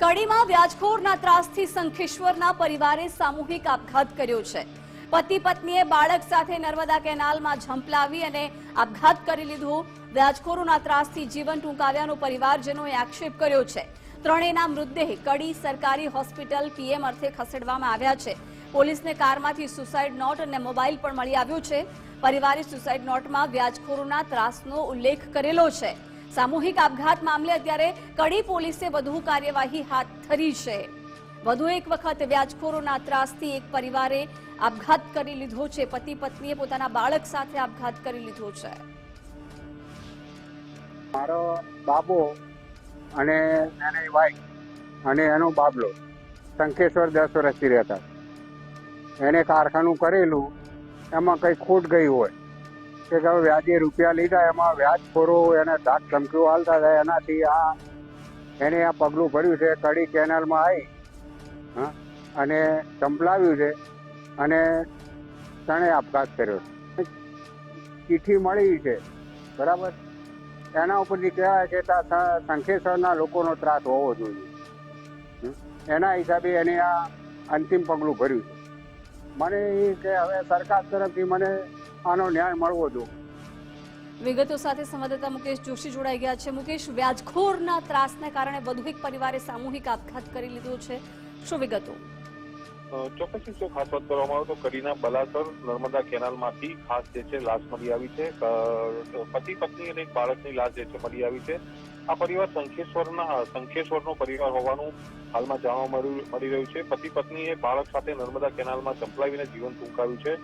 કડીમાં વ્યાજખોરના ત્રાસથી શંખેશ્વરના પરિવારે સામૂહિક આપઘાત કર્યો છે. પતિ પત્નીએ બાળક સાથે નર્મદા કેનાલમાં ઝંપલાવી અને આપઘાત કરી લીધો. વ્યાજખોરોના ત્રાસથી જીવન ટૂંકાવ્યાનો પરિવારજનોએ આક્ષેપ કર્યો છે. ત્રણેયના મૃતદેહ કડી સરકારી હોસ્પિટલ પીએમ અર્થે ખસેડવામાં આવ્યા છે. પોલીસને કારમાંથી સુસાઇડ નોટ અને મોબાઈલ પણ મળી આવ્યો છે. પરિવારે સુસાઇડ નોટમાં વ્યાજખોરોના ત્રાસનો ઉલ્લેખ કરેલો છે. સામૂહિક આપઘાત મામલે અત્યારે કડી પોલીસે વધુ કાર્યવાહી હાથ ધરી છે. વધુ એક વખત વ્યાજખોરોના ત્રાસથી એક પરિવારે આપઘાત કરી લીધો છે. પતિ પત્નીએ પોતાના બાળક સાથે આપઘાત કરી લીધો છે. મારો બાબો અને એની વાઈફ અને એનો બાબલો શંખેશ્વર દસ વર્ષથી રહેતા. એને કારખાનું કરેલું, એમાં કંઈ ખોટ ગઈ હોય. કે હવે વ્યાજે રૂપિયા લીધા, એમાં વ્યાજખોરો એને ધાક ધમકીઓ હાલતા હતા એનાથી આ એને આ પગલું ભર્યું છે, કડી કેનાલમાં આવી અને સંભળાવ્યું છે, અને તણે આપઘાત કર્યો છે. ચિઠ્ઠી મળી છે, બરાબર? એના ઉપરથી કહેવાય તા શંખેશ્વરના લોકોનો ત્રાસ હોવો જોઈએ? એના હિસાબે એને આ અંતિમ પગલું ભર્યું છે. મને એ કે હવે સરકાર તરફથી મને આનો ન્યાય મળવો જોઈએ. વિગતો સાથે સંવાદદાતા મુકેશ જોશી જોડાઈ ગયા છે. મુકેશ વ્યાજખોરના ત્રાસને કારણે વધુ એક પરિવારે સામૂહિક આપઘાત કરી લીધો છે. શું વિગતો? ચોક્કસ જો ખાસ વાત કરવામાં આવે તો કરીના બલાસર નર્મદા કેનાલમાંથી ખાસ જે છે લાશ મળી આવી છે. પતિ પત્ની અને એક બાળકની લાશ જે છે મળી આવી છે. આ પરિવાર શંખેશ્વરના શંખેશ્વરનો પરિવાર હોવાનું હાલમાં જાણવા મળી રહ્યું છે. પતિ પત્નીએ બાળક સાથે નર્મદા કેનાલમાં ચંપલાવીને જીવન ટૂંકાવ્યું છે.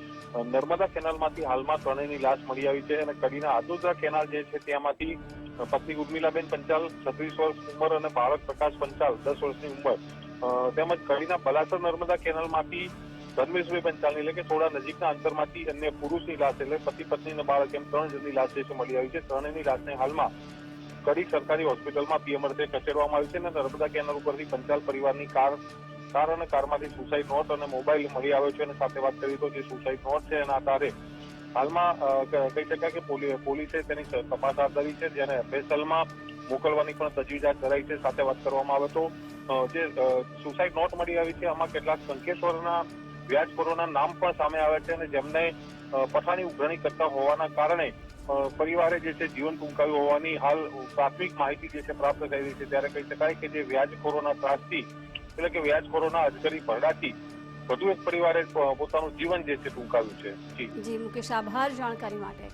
નર્મદા કેનાલમાંથી હાલમાં ત્રણેયની લાશ મળી આવી છે અને કડીના આદોદરા કેનાલ જે છે ત્યાંમાંથી પત્ની ઉર્મિલાબેન પંચાલ, છત્રીસ વર્ષ ઉંમર અને બાળક પ્રકાશ પંચાલ, દસ વર્ષની ઉંમર. તેમજ કડીના બલાસર નર્મદા કેનાલમાંથી ધર્મેશભાઈ પંચાલની, એટલે કે થોડા નજીકના અંતરમાંથી અન્ય પુરુષની લાશ, એટલે પતિ પત્ની અને બાળક એમ ત્રણ જણની લાશ જે છે મળી આવી છે. ત્રણેયની લાશને હાલમાં કડી સરકારી હોસ્પિટલમાં પીએમ અર્થે ખસેડવામાં આવી છે અને નર્મદા કેનાલ ઉપરથી પંચાલ પરિવારની કાર કાર અને કારમાંથી સુસાઇડ નોટ અને મોબાઈલ મળી આવ્યો છે અને સાથે વાત કરી તો જે સુસાઇડ નોટ છે એના આધારે હાલમાં કહી શકાય કે પોલી- પોલીસે તેની તપાસ હાથ ધરી છે, જેને એફએસએલમાં મોકલવાની પણ તજવીજ કરાઈ છે. સાથે વાત કરવામાં આવે તો જે સુસાઇડ નોટ મળી આવી છે, આમાં કેટલાક સંકેશ્વરના વ્યાજખોરોના નામ પણ સામે આવે છે અને જેમને પઠાણી ઉઘરણી કરતા હોવાના કારણે પરિવારે જે છે જીવન ટૂંકાવ્યું હોવાની હાલ પ્રાથમિક માહિતી જે છે પ્રાપ્ત થઈ રહી છે. ત્યારે કહી શકાય કે જે વ્યાજખોરોના ત્રાસથી, એટલે કે વ્યાજખોરોના અજગરી ભરડાથી વધુ એક પરિવારે પોતાનું જીવન જે છે ટૂંકાવ્યું છે. જી, મુકેશ, આભાર જાણકારી માટે.